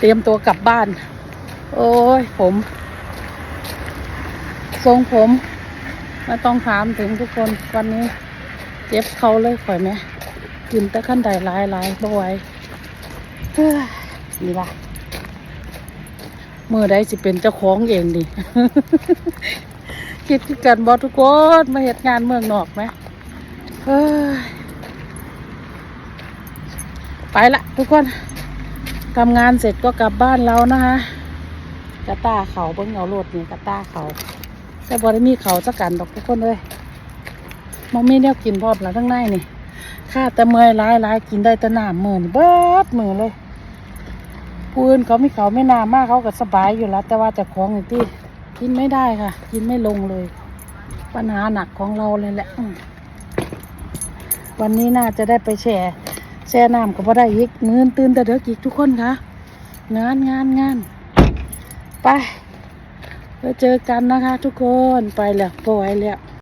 เตรียมตัวกลับบ้าน โอ้ยผม ทรงผมไม่ต้องถามถึงทุกคนวันนี้ เจ็บเขาเลยข่อยไหมกินต่ขั้นใดหลายหลายบ่ไหวเฮ้ยนี่ล่ะมือใดสิเป็นเจ้าของเองดิคิดกันบอทุกคนมาเหตุงานเมืองนอกไหมเฮ้ยไปละทุกคน ทำงานเสร็จก็กลับบ้านเรานะคะกระตาเขาเบิ้งเอาโลดนี่กระตาเขาแต่บอได้มีเขาสักกันดอกทุกคนเลยมองมีแนวกินพร้อมแล้วทั้งในนี่ข้าแต่เมื่อยร้ายร้ายกินได้แต่น้ำมือนเบิดมือเลยผู้อื่นเขาไม่เขาไม่นามากเขาก็สบายอยู่แล้ว แต่ว่าแต่ของอย่างที่กินไม่ได้ค่ะ กินไม่ลงเลย ปัญหาหนักของเราเลยแหละ วันนี้น่าจะได้ไปแช่ แช่น้ำก็พอได้อีกมือนตื่นแต่เด็กอีกทุกคนค่ะงานงานงานไปแล้วเจอกันนะคะ ทุกคนไปแล้วปล่อยแล้ว